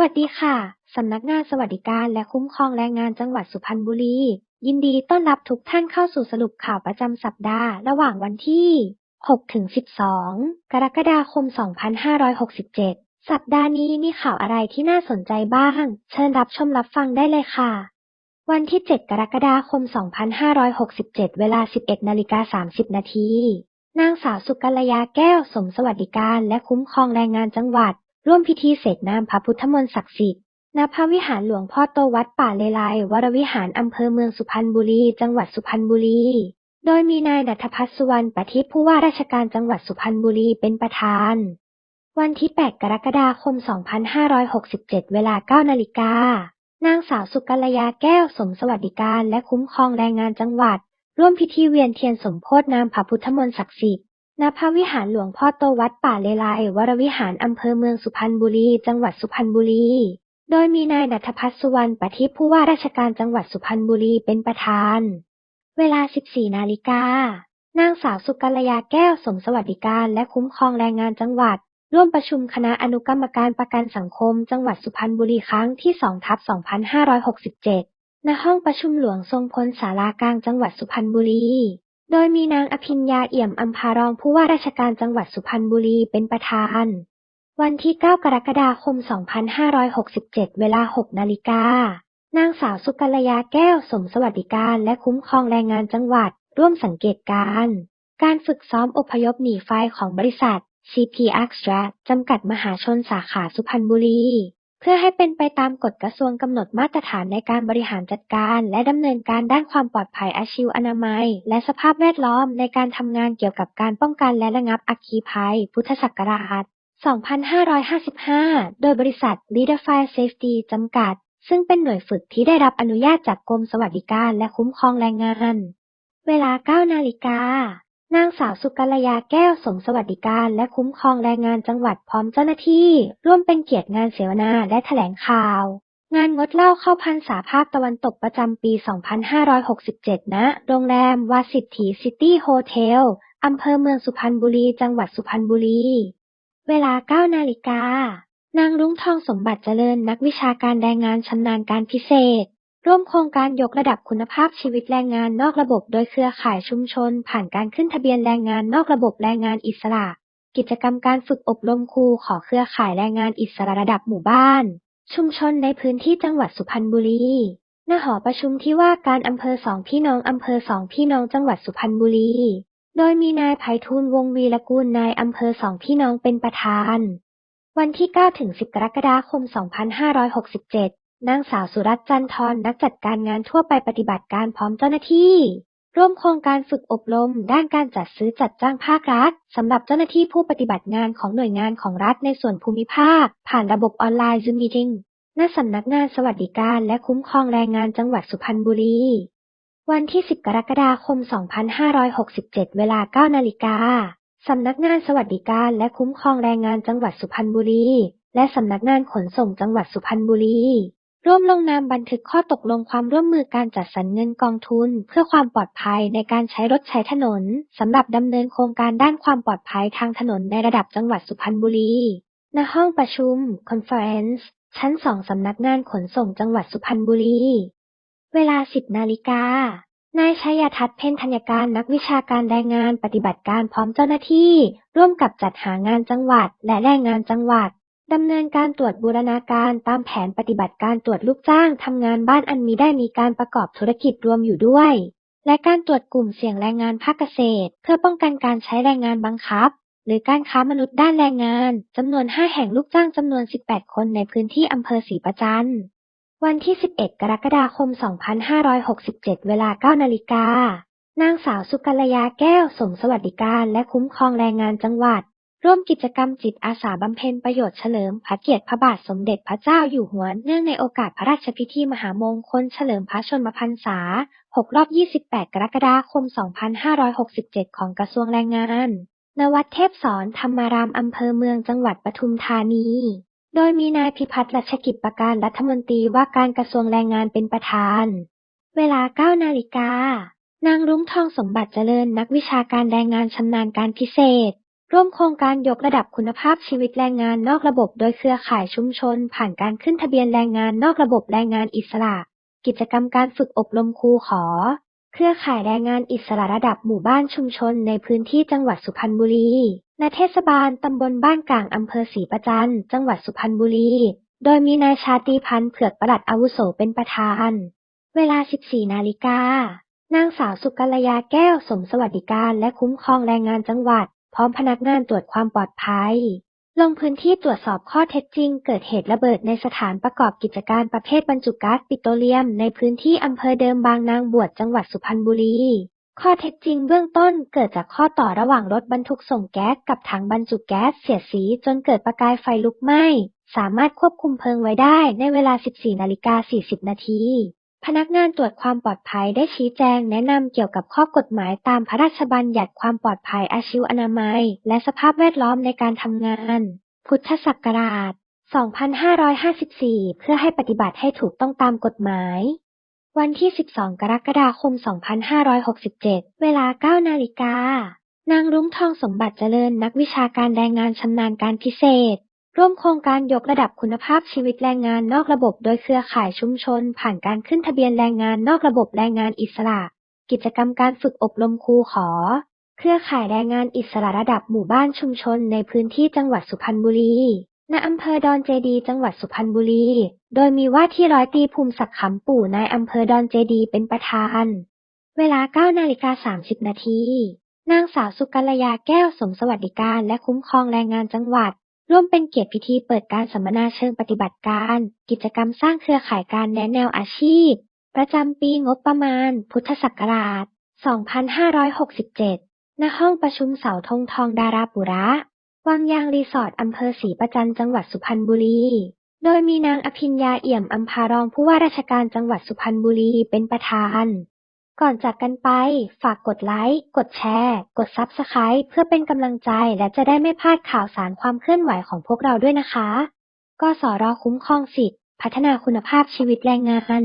วัสดีค่ะ สำนักงานสวัสดิการและคุ้มครองแรงงานจังหวัดสุพรรณบุรี ยินดีต้อนรับทุกท่านเข้าสู่สรุปข่าวประจำสัปดาห์ ระหว่างวันที่ 6 ถึง 12 กรกฎาคม 2567 สัปดาห์นี้มีข่าวอะไรที่น่าสนใจบ้าง เชิญรับชมรับฟังได้เลยค่ะ วันที่ 7 กรกฎาคม 2567 เวลา 11นาฬิกา30 นาที นางสาวสุกัลยาแก้วสมสวัสดิการและคุ้มครองแรงงานจังหวัด ร่วมพิธีเสกน้ำพระพุทธมนต์ศักดิ์สิทธิ์ณพระวิหารหลวงพ่อโตวัดป่าเลไลวรวิหารอำเภอเมืองสุพรรณบุรี จังหวัดสุพรรณบุรี โดยมีนายณัฐพัฒน์สุวรรณประทีปผู้ว่าราชการจังหวัดสุพรรณบุรีเป็นประธาน วันที่ 8 กรกฎาคม 2567 เวลา 9 นาฬิกา นางสาวสุกัลยาแก้วสมสวัสดิการและคุ้มครองแรงงานจังหวัด ร่วมพิธีเวียนเทียนสมโพธินามพระพุทธมนต์ศักดิ์สิทธิ์ ณ พระวิหารหลวงพ่อโตวัดป่าเลไลวรวิหารอำเภอเมืองสุพรรณบุรี จังหวัดสุพรรณบุรี โดยมีนายณัฐพัฒน์สุวรรณประทีปผู้ว่าราชการจังหวัดสุพรรณบุรีเป็นประธาน เวลา 14 นาฬิกา นางสาวสุกัลยาแก้วสมสวัสดิการและคุ้มครองแรงงานจังหวัด ร่วมประชุมคณะอนุกรรมการประกันสังคม จังหวัดสุพรรณบุรีครั้งที่2ทับ2567 ณ ห้องประชุมหลวงทรงพลศาลากลางจังหวัดสุพรรณบุรี โดยมีนางอภิญญาเอี่ยมอัมพารองผู้ว่าราชการจังหวัดสุพรรณบุรีเป็นประธาน วันที่ 9 กรกฎาคม 2567 เวลา 6 นาฬิกา นางสาวสุกัลยาแก้วสมสวัสดิการและคุ้มครองแรงงานจังหวัด ร่วมสังเกตการณ์การฝึกซ้อมอพยพหนีไฟของบริษัท CP Extra จำกัดมหาชนสาขาสุพรรณบุรี พื่อให้เป็นไปตามกฎกระทรวงกำหนดมาตรฐานในการบริหารจัดการ และดำเนินการด้านความปลอดภัยอาชีวอนามัย และสภาพแวดล้อมในการทำงานเกี่ยวกับการป้องกันและระงับอัคคีภัย พุทธศักราช 2555 โดยบริษัท Leader Fire Safety จำกัด ซึ่งเป็นหน่วยฝึกที่ได้รับอนุญาตจากกรมสวัสดิการและคุ้มครองแรงงาน เวลา 9 นาฬิกา นางสาวสุกัลยา แก้ว สมสวัสดิการและคุ้มครองแรงงานจังหวัดพร้อมเจ้าหน้าที่ ร่วมเป็นเกียรติงานเสวนาและแถลงข่าว งานงดเหล้าเข้าพรรษาภาคตะวันตกประจำปี 2567 ณ โรงแรม วาสิทธิซิตี้โฮเทล อำเภอเมืองสุพรรณบุรี จังหวัดสุพรรณบุรี เวลา 9 นาฬิกา นางรุ้งทองสมบัติเจริญนักวิชาการแรงงานชำนาญการพิเศษ ร่วมโครงการยกระดับคุณภาพชีวิตแรงงานนอกระบบ โดยเครือข่ายชุมชน ผ่านการขึ้นทะเบียนแรงงานนอกระบบแรงงานอิสระ กิจกรรมการฝึกอบรมครูขอเครือข่ายแรงงานอิสระระดับหมู่บ้าน ชุมชนในพื้นที่จังหวัดสุพรรณบุรีณหอประชุมที่ว่าการอำเภอสองพี่น้องอำเภอสองพี่น้องจังหวัดสุพรรณบุรี โดยมีนายไพฑูรย์วงศ์วีรกุลนายอำเภอสองพี่น้องเป็นประธาน วันที่ 9 ถึง 10 กรกฎาคม 2567 นางสาวสุรัตน์ จันทร์นักจัดการงานทั่วไปปฏิบัติการพร้อมเจ้าหน้าที่ ร่วมโครงการฝึกอบรม ด้านการจัดซื้อจัดจ้างภาครัฐสำหรับเจ้าหน้าที่ผู้ปฏิบัติงานของหน่วยงานของรัฐในส่วนภูมิภาค ผ่านระบบออนไลน์ Zoom Meeting ณสำนักงานสวัสดิการและคุ้มครองแรงงานจังหวัดสุพรรณบุรี วันที่ 10 กรกฎาคม 2567 เวลา 9 นาฬิกาสำนักงานสวัสดิการและคุ้มครองแรงงานจังหวัดสุพรรณบุรี และสำนักงานขนส่งจังหวัดสุพรรณบุรี ร่วมลงนามบันทึกข้อตกลงความร่วมมือการจัดสรรเงินกองทุน เพื่อความปลอดภัยในการใช้รถใช้ถนนสำหรับดำเนินโครงการด้านความปลอดภัยทางถนนในระดับจังหวัดสุพรรณบุรี ณ ห้องประชุม Conference ชั้น2สำนักงานขนส่งจังหวัดสุพรรณบุรี เวลา 10 นาฬิกา นายชัยทัศน์เพ็ญธัญการนักวิชาการแรงงานปฏิบัติการพร้อมเจ้าหน้าที่ ร่วมกับจัดหางานจังหวัดและแรงงานจังหวัด ดำเนินการตรวจบูรณาการตามแผนปฏิบัติการตรวจลูกจ้างทำงานบ้านอันมีได้มีการประกอบธุรกิจรวมอยู่ด้วย และการตรวจกลุ่มเสี่ยงแรงงานภาคเกษตร เพื่อป้องกันการใช้แรงงานบังคับ หรือการค้ามนุษย์ด้านแรงงานจำนวน 5 แห่งลูกจ้างจำนวน 18 คนในพื้นที่อำเภอศรีประจันทร์วันที่ 11 กรกฎาคม 2567 เวลา 9 นาฬิกานางสาวสุกัลยาแก้วสมสวัสดิการและคุ้มครองแรงงานจังหวัด ร่วมกิจกรรมจิตอาสาบำเพ็ญประโยชน์เฉลิมพระเกียรติพระบาทสมเด็จพระเจ้าอยู่หัว เนื่องในโอกาสพระราชพิธีมหามงคลเฉลิมพระชนมพรรษา 6 รอบ 28 กรกฎาคม 2567 ของกระทรวงแรงงาน ณ วัดเทพสอนธรรมารามอำเภอเมืองจังหวัดปทุมธานี โดยมีนายพิพัฒน์รัชกิจประการรัฐมนตรีว่าการกระทรวงแรงงานเป็นประธาน เวลา 9 นาฬิกา นางรุ้งทองสมบัติเจริญนักวิชาการแรงงานชำนาญการพิเศษ ร่วมโครงการยกระดับคุณภาพชีวิตแรงงานนอกระบบ โดยเครือข่ายชุมชน ผ่านการขึ้นทะเบียนแรงงานนอกระบบแรงงานอิสระ กิจกรรมการฝึกอบรมครูขอ เครือข่ายแรงงานอิสระระดับหมู่บ้านชุมชน ในพื้นที่จังหวัดสุพรรณบุรี และเทศบาลตำบลบ้านกลางอำเภอศรีประจันจังหวัดสุพรรณบุรี โดยมีนายชาตรีพันธ์เผือกประหลัดอาวุโสเป็นประธาน เวลา 14 นาฬิกานางสาวสุกัลยาแก้วสมสวัสดิการและคุ้มครองแรงงานจังหวัด พร้อมพนักงานตรวจความปลอดภัย ลงพื้นที่ตรวจสอบข้อเท็จจริง เกิดเหตุระเบิดในสถานประกอบกิจการประเภทบรรจุก๊าซปิโตรเลียม ในพื้นที่อำเภอเดิมบางนางบวชจังหวัดสุพรรณบุรีข้อเท็จจริงเบื้องต้นเกิดจากข้อต่อระหว่างรถบรรทุกส่งแก๊สกับถังบรรจุแก๊สเสียดสีจนเกิดประกายไฟลุกไหม้ สามารถควบคุมเพลิงไว้ได้ในเวลา 14 นาฬิกา 40 นาที พนักงานตรวจความปลอดภัยได้ชี้แจงแนะนำเกี่ยวกับข้อกฎหมายตามพระราชบัญญัติความปลอดภัยอาชีวอนามัย และสภาพแวดล้อมในการทำงาน พุทธศักราช 2554 เพื่อให้ปฏิบัติให้ถูกต้องตามกฎหมาย วันที่ 12 กรกฎาคม 2567 เวลา 9 นาฬิกานางรุ้งทองสมบัติเจริญนักวิชาการแรงงานชำนาญการพิเศษ ร่วมโครงการยกระดับคุณภาพชีวิตแรงงานนอกระบบ โดยเครือข่ายชุมชน ผ่านการขึ้นทะเบียนแรงงานนอกระบบแรงงานอิสระ กิจกรรมการฝึกอบรมครูขอ เครือข่ายแรงงานอิสระระดับหมู่บ้านชุมชนในพื้นที่จังหวัดสุพรรณบุรี ณ อำเภอดอนเจดี จังหวัดสุพรรณบุรี โดยมีว่าที่ร้อยตีภูมิศักดิ์ขำปู่นายอำเภอดอนเจดี เป็นประธาน เวลา9นาฬิกา30นาทีนางสาวสุกัลยาแก้วสมสวัสดิการและคุ้มครองแรงงานจังหวัด ร่วมเป็นเกียรติพิธีเปิดการสัมมนาเชิงปฏิบัติการ กิจกรรมสร้างเครือข่ายการแนะแนวอาชีพ ประจำปีงบประมาณ พุทธศักราช 2567 ณ ห้องประชุมเสาธงทองดาราปุระ วังยางรีสอร์ทอำเภอศรีประจันจังหวัดสุพรรณบุรี โดยมีนางอภิญญาเอี่ยมอัมพารองผู้ว่าราชการจังหวัดสุพรรณบุรีเป็นประธาน ก่อนจากกันไป ฝากกดไลค์ กดแชร์ กดซับสไคร b ์เพื่อเป็นกำลังใจและจะได้ไม่พลาดข่าวสารความเคลื่อนไหวของพวกเราด้วยนะคะ กสรคุ้มครองสิทธิ พัฒนาคุณภาพชีวิตแรงงาน